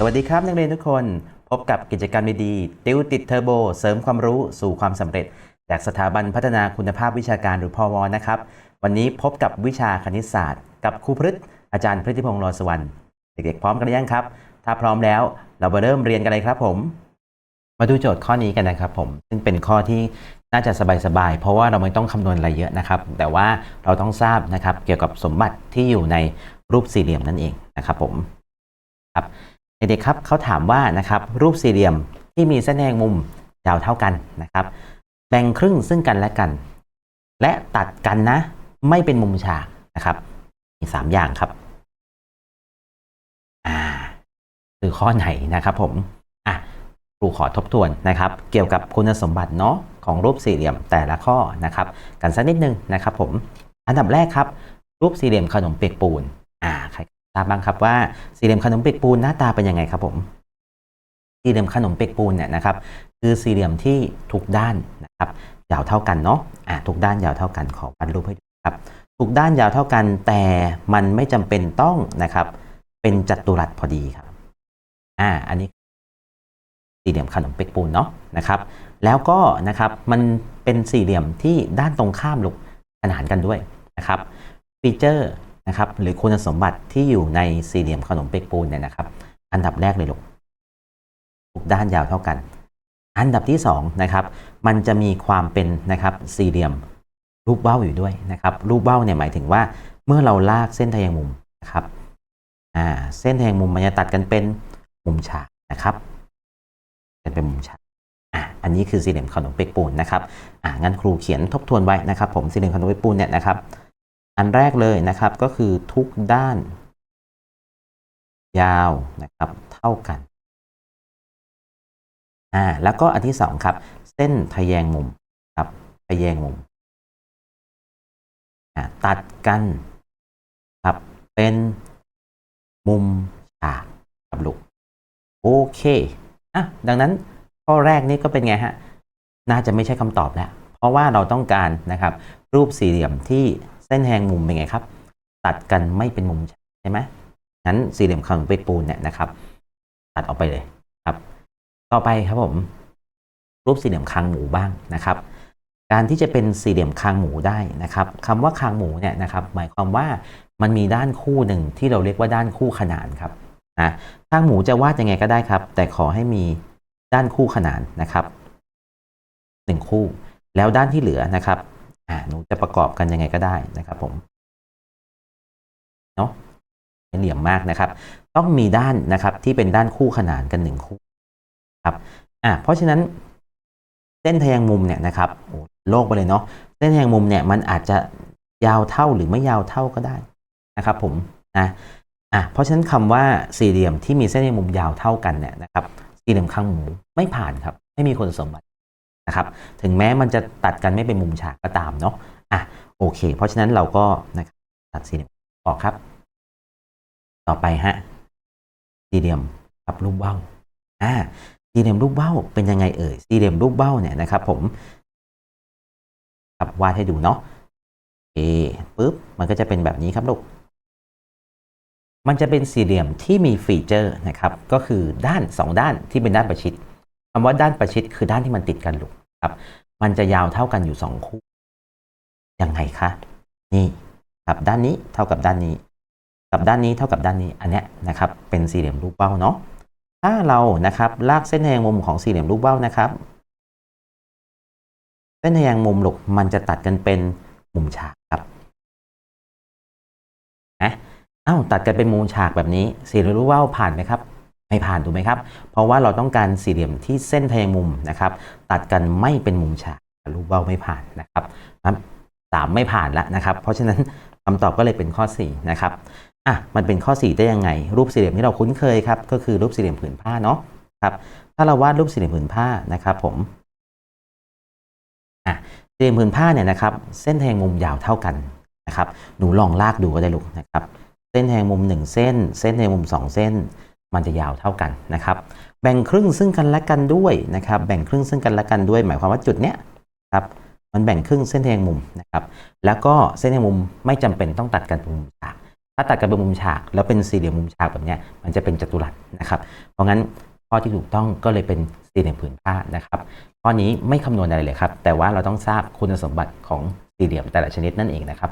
สวัสดีครับนักเรียนทุกคน พบกับกิจกรรมดีๆ ติวติดเทอร์โบ เสริมความรู้สู่ความสำเร็จ จากสถาบันพัฒนาคุณภาพวิชาการหรือพอวนะครับ วันนี้พบกับวิชาคณิตศาสตร์ กับครูพฤษอาจารย์พฤติพงศ์รอสวรรค์เด็กๆพร้อมกันหรือยังครับ ถ้าพร้อมแล้วเรามาเริ่มเรียนกันเลยครับผม มาดูโจทย์ข้อนี้กันนะครับผมซึ่งเป็นข้อที่น่าจะสบายๆ เพราะว่าเราไม่ต้องคำนวณอะไรเยอะนะครับ แต่ว่าเราต้องทราบนะครับเกี่ยวกับสมบัติที่อยู่ในรูปสี่เหลี่ยมนั่นเองนะครับผมครับ เด็กๆครับเขาถามว่านะครับรูปสี่เหลี่ยมที่มีเส้นแยกมุมยาวเท่ากันนะครับ แบ่งครึ่งซึ่งกันและกัน และตัดกันนะ ไม่เป็นมุมฉากนะครับ มีสามอย่างครับอ่าคือข้อไหนนะครับผมอะครูขอทบทวนนะครับ เกี่ยวกับคุณสมบัติเนาะของรูปสี่เหลี่ยมแต่ละข้อนะครับ กันสักนิดนึงนะครับ ผมอันดับแรกครับ รูปสี่เหลี่ยมขนมเปียกปูนอ่าใคร ราบบ้างครับว่าสี่เหลี่ยมขนมเปียกปูนหน้าตาเป็นยังไงครับผมสี่เหลี่ยมขนมเปียกปูนเนี่ยนะครับคือสี่เหลี่ยมที่ทุกด้านนะครับยาวเท่ากันเนาะอ่าทุกด้านยาวเท่ากันขอวาดรูปให้ดูครับทุกด้านยาวเท่ากันแต่มันไม่จำเป็นต้องนะครับ เป็นจัตุรัสพอดีครับอ่าอันนี้สี่เหลี่ยมขนมเปียกปูนเนาะนะครับ แล้วก็นะครับมันเป็นสี่เหลี่ยมที่ด้านตรงข้ามลูกขนานกันด้วยนะครับฟีเจอร์ นะครับหรือคุณสมบัติที่อยู่ในสี่เหลี่ยมขนมเปียกปูนเนี่ยนะครับ อันดับแรกเลยลูกทุกด้านยาวเท่ากัน อันดับที่สองนะครับมันจะมีความเป็นนะครับสี่เหลี่ยมรูปเบ้าอยู่ด้วยนะครับรูปเบ้าเนี่ยหมายถึงว่าเมื่อเราลากเส้นทแยงมุมนะครับอ่าเส้นทแยงมุมมันจะตัดกันเป็นมุมฉากนะครับเป็นเป็นมุมฉากอะอันนี้คือสี่เหลี่ยมขนมเปียกปูนนะครับอะงั้นครูเขียนทบทวนไว้นะครับ ผมสี่เหลี่ยมขนมเปียกปูนเนี่ยนะครับ อันแรกเลยนะครับก็คือทุกด้าน ยาวนะครับเท่ากันอ่าแล้วก็อันที่สองครับ เส้นทะแยงมุมครับทะแยงมุมอ่าตัดกันครับเป็นมุมฉากครับลูกโอเคอะดังนั้นข้อแรกนี่ก็เป็นไงฮะน่าจะไม่ใช่คำตอบแล้ว เพราะว่าเราต้องการนะครับ รูปสี่เหลี่ยมที่ เส้นแหงมุมเป็นไงครับ ตัดกันไม่เป็นมุมใช่ไหมงั้นสี่เหลี่ยมขนมเปียกปูนเนี่ยนะครับ ตัดออกไปเลยครับ ต่อไปครับผม รูปสี่เหลี่ยมคางหมูบ้างนะครับ การที่จะเป็นสี่เหลี่ยมคางหมูได้นะครับคำว่าคางหมูเนี่ยนะครับ หมายความว่ามันมีด้านคู่หนึ่งที่เราเรียกว่าด้านคู่ขนานครับนะคางหมูจะวาดยังไงก็ได้ครับ แต่ขอให้มีด้านคู่ขนานนะครับหนึ่งคู่ แล้วด้านที่เหลือนะครับ อ่าหนูจะประกอบกันยังไงก็ได้นะครับผมเนาะเหลี่ยมมากนะครับ ต้องมีด้านนะครับที่เป็นด้านคู่ขนานกันหนึ่งคู่ครับอ่าเพราะฉะนั้นเส้นทะแยงมุมเนี่ยนะครับโอ้โลกไปเลยเนาะเส้นทะแยงมุมเนี่ยมันอาจจะยาวเท่าหรือไม่ยาวเท่าก็ได้นะครับ ผมนะอะเพราะฉะนั้นคำว่าสี่เหลี่ยมที่มีเส้นทแยงมุมยาวเท่ากันเนี่ยนะครับ สี่เหลี่ยมข้างหมูไม่ผ่านครับ ไม่มีคุณสมบัติ นะครับถึงแม้มันจะตัดกันไม่เป็นมุมฉากก็ตามเนาะอะโอเค เพราะฉะนั้นเราก็นะครับตัดสี่เหลี่ยมออกครับ ต่อไปฮะสี่เหลี่ยมกับรูปเบ้าอ่าสี่เหลี่ยมรูปเบ้าเป็นยังไงเอ่ยสี่เหลี่ยมรูปเบ้าเนี่ยนะครับ ผมครับวาดให้ดูเนาะโอปุ๊บมันก็จะเป็นแบบนี้ครับลูกมันจะเป็นสี่เหลี่ยมที่มีฟีเจอร์นะครับ ก็คือด้านสองด้านที่เป็นด้านประชิด คำว่าด้านประชิดคือด้านที่มันติดกันลูกครับ มันจะยาวเท่ากันอยู่สองคู่ยังไงคะนี่ครับด้านนี้เท่ากับด้านนี้ กับด้านนี้เท่ากับด้านนี้อันเนี้ยนะครับเป็นสี่เหลี่ยมรูปเบ้าเนาะถ้าเรานะครับลากเส้นแยงมุมของสี่เหลี่ยมรูปเบ้านะครับเส้นแยงมุมหลกมันจะตัดกันเป็นมุมฉากครับนะอ้าวตัดกันเป็นมุมฉากแบบนี้สี่เหลี่ยมรูปเบ้าผ่านไหมครับ ไม่ผ่านถูกไหมครับ เพราะว่าเราต้องการสี่เหลี่ยมที่เส้นทะแยงมุมนะครับ ตัดกันไม่เป็นมุมฉากรูปเบ้าไม่ผ่านนะครับสามไม่ผ่านแล้วนะครับ เพราะฉะนั้นคำตอบก็เลยเป็นข้อ4นะครับอะมันเป็นข้อ 4 ได้ยังไง รูปสี่เหลี่ยมที่เราคุ้นเคยครับก็คือรูปสี่เหลี่ยมผืนผ้าเนาะครับ ถ้าเราวาดรูปสี่เหลี่ยมผืนผ้านะครับ ผมอะสี่เหลี่ยมผืนผ้าเนี่ยนะครับ เส้นแทงมุมยาวเท่ากันนะครับ หนูลองลากดูก็ได้ลูกนะครับ เส้นแทงมุม 1 เส้น เส้นแทงมุม 2 เส้น มันจะยาวเท่ากันนะครับ แบ่งครึ่งซึ่งกันและกันด้วยนะครับ แบ่งครึ่งซึ่งกันและกันด้วย หมายความว่าจุดเนี้ยครับมันแบ่งครึ่งเส้นแทงมุมนะครับ แล้วก็เส้นแทงมุมไม่จำเป็นต้องตัดกันเป็นมุมฉาก ถ้าตัดกันเป็นมุมฉาก แล้วเป็นสี่เหลี่ยมมุมฉากแบบเนี้ยมันจะเป็นจัตุรัสนะครับ เพราะงั้นข้อที่ถูกต้องก็เลยเป็นสี่เหลี่ยมผืนผ้านะครับ ข้อนี้ไม่คำนวณอะไรเลยครับ แต่ว่าเราต้องทราบคุณสมบัติของสี่เหลี่ยมแต่ละชนิดนั่นเองนะครับ